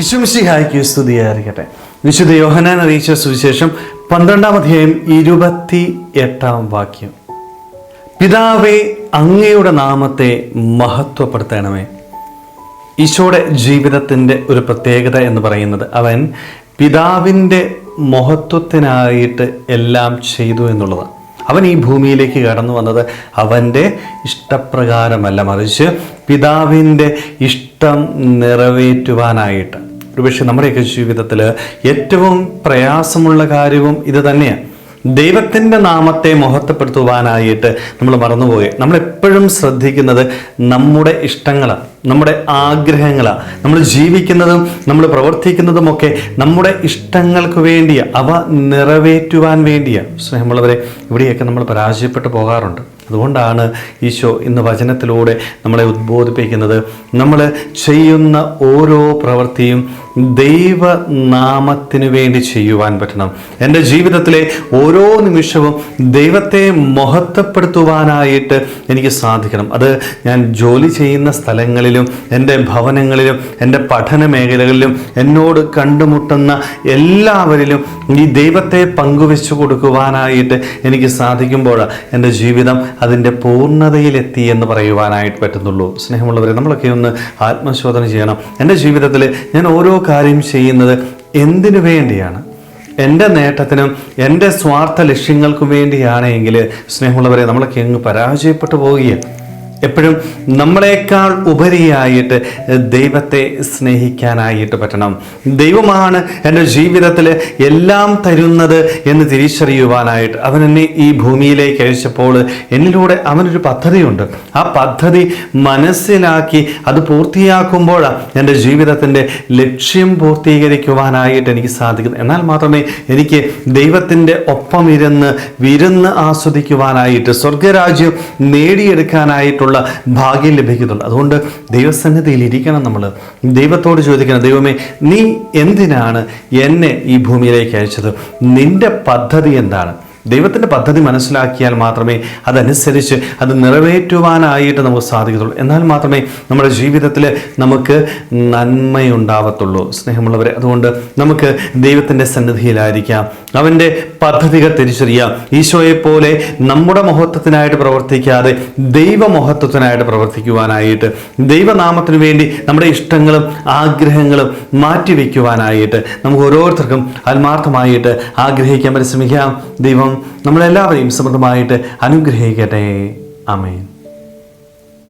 വിശ്വംസിഹായ്ക്ക് സ്തുതിയായിരിക്കട്ടെ. വിശുദ്ധ യോഹനാൻ അറിയിച്ച സുവിശേഷം പന്ത്രണ്ടാം അധ്യായം ഇരുപത്തി എട്ടാം വാക്യം. പിതാവേ അങ്ങയുടെ നാമത്തെ മഹത്വപ്പെടുത്തണമേ. ഈശോയുടെ ജീവിതത്തിന്റെ ഒരു പ്രത്യേകത എന്ന് പറയുന്നത് അവൻ പിതാവിന്റെ മഹത്വത്തിനായിട്ട് എല്ലാം ചെയ്തു എന്നുള്ളതാണ്. അവൻ ഈ ഭൂമിയിലേക്ക് കടന്നു വന്നത് അവന്റെ ഇഷ്ടപ്രകാരമല്ല മറിച്ച് പിതാവിന്റെ ഇഷ്ടം നിറവേറ്റുവാനായിട്ട്. ഒരുപക്ഷെ നമ്മുടെയൊക്കെ ജീവിതത്തിൽ ഏറ്റവും പ്രയാസമുള്ള കാര്യവും ഇത് തന്നെയാണ്. ദൈവത്തിന്റെ നാമത്തെ മഹത്വപ്പെടുത്തുവാനായിട്ട് നമ്മൾ മറന്നുപോയി. നമ്മളെപ്പോഴും ശ്രദ്ധിക്കുന്നത് നമ്മുടെ ഇഷ്ടങ്ങളാണ് നമ്മുടെ ആഗ്രഹങ്ങളാണ്. നമ്മൾ ജീവിക്കുന്നതും നമ്മൾ പ്രവർത്തിക്കുന്നതുമൊക്കെ നമ്മുടെ ഇഷ്ടങ്ങൾക്ക് വേണ്ടിയാണ് അവ നിറവേറ്റുവാൻ വേണ്ടിയാണ് സ്നേഹമുള്ളവരെ ഇവിടെയൊക്കെ നമ്മൾ പരാജയപ്പെട്ടു പോകാറുണ്ട്. അതുകൊണ്ടാണ് ഈശോ ഇന്ന് വചനത്തിലൂടെ നമ്മളെ ഉദ്ബോധിപ്പിക്കുന്നത്. നമ്മൾ ചെയ്യുന്ന ഓരോ പ്രവൃത്തിയും ദൈവനാമത്തിന് വേണ്ടി ചെയ്യുവാൻ പറ്റണം. എന്റെ ജീവിതത്തിലെ ഓരോ നിമിഷവും ദൈവത്തെ മഹത്വപ്പെടുത്തുവാനായിട്ട് എനിക്ക് സാധിക്കണം. അത് ഞാൻ ജോലി ചെയ്യുന്ന സ്ഥലങ്ങളിലും എന്റെ ഭവനങ്ങളിലും എന്റെ പഠന മേഖലകളിലും എന്നോട് കണ്ടുമുട്ടുന്ന എല്ലാവരിലും ഈ ദൈവത്തെ പങ്കുവെച്ചു കൊടുക്കുവാനായിട്ട് എനിക്ക് സാധിക്കുമ്പോൾ എന്റെ ജീവിതം അതിന്റെ പൂർണതയിലെത്തി എന്ന് പറയുവാനായിട്ട് പറ്റുന്നുള്ളൂ. സ്നേഹമുള്ളവരെ നമ്മളൊക്കെ ഒന്ന് ആത്മശോധന ചെയ്യണം. എന്റെ ജീവിതത്തിൽ ഞാൻ ഓരോ കാര്യം ചെയ്യുന്നത് എന്തിനു വേണ്ടിയാണ്? എന്റെ നേട്ടത്തിനും എന്റെ സ്വാർത്ഥ ലക്ഷ്യങ്ങൾക്കും വേണ്ടിയാണെങ്കിൽ സ്നേഹമുള്ളവരെ നമ്മളൊക്കെ അങ്ങ് പരാജയപ്പെട്ടു പോവുകയാണ്. എപ്പോഴും നമ്മളെക്കാൾ ഉപരിയായിട്ട് ദൈവത്തെ സ്നേഹിക്കാനായിട്ട് പറ്റണം. ദൈവമാണ് എന്റെ ജീവിതത്തിൽ എല്ലാം തരുന്നത് എന്ന് തിരിച്ചറിയുവാനായിട്ട് അവൻ എന്നെ ഈ ഭൂമിയിലേക്ക് അയച്ചപ്പോൾ എന്നിലൂടെ അവനൊരു പദ്ധതിയുണ്ട്. ആ പദ്ധതി മനസ്സിലാക്കി അത് പൂർത്തിയാക്കുമ്പോഴാണ് എന്റെ ജീവിതത്തിന്റെ ലക്ഷ്യം പൂർത്തീകരിക്കുവാനായിട്ട് എനിക്ക് സാധിക്കുന്നത്. എന്നാൽ മാത്രമേ എനിക്ക് ദൈവത്തിന്റെ ഒപ്പം ഇരുന്ന് വിരുന്ന് ആസ്വദിക്കുവാനായിട്ട് സ്വർഗരാജ്യം നേടിയെടുക്കാനായിട്ടുള്ള ഭാഗ്യം ലഭിക്കുന്നുണ്ട്. അതുകൊണ്ട് ദൈവസന്നിധിയിൽ ഇരിക്കണം നമ്മൾ ദൈവത്തോട് ചോദിക്കണം ദൈവമേ നീ എന്തിനാണ് എന്നെ ഈ ഭൂമിയിലേക്ക് അയച്ചത്? നിന്റെ പദ്ധതി എന്താണ്? ദൈവത്തിന്റെ പദ്ധതി മനസ്സിലാക്കിയാൽ മാത്രമേ അതനുസരിച്ച് അത് നിറവേറ്റുവാനായിട്ട് നമുക്ക് സാധിക്കത്തുള്ളൂ. എന്നാൽ മാത്രമേ നമ്മുടെ ജീവിതത്തിൽ നമുക്ക് നന്മയുണ്ടാവത്തുള്ളൂ സ്നേഹമുള്ളവരെ. അതുകൊണ്ട് നമുക്ക് ദൈവത്തിന്റെ സന്നിധിയിലായിരിക്കാം. അവന്റെ പദ്ധതികൾ തിരിച്ചറിയാം ഈശോയെ പോലെ നമ്മുടെ മഹത്വത്തിനായിട്ട് പ്രവർത്തിക്കാതെ ദൈവമഹത്വത്തിനായിട്ട് പ്രവർത്തിക്കുവാനായിട്ട് ദൈവനാമത്തിന് വേണ്ടി നമ്മുടെ ഇഷ്ടങ്ങളും ആഗ്രഹങ്ങളും മാറ്റിവെക്കുവാനായിട്ട് നമുക്ക് ഓരോരുത്തർക്കും ആത്മാർത്ഥമായിട്ട് ആഗ്രഹിക്കാൻ പരിശ്രമിക്കാം. ദൈവം നമ്മളെല്ലാവരെയും സമൃദ്ധമായിട്ട് അനുഗ്രഹിക്കട്ടെ. ആമേൻ.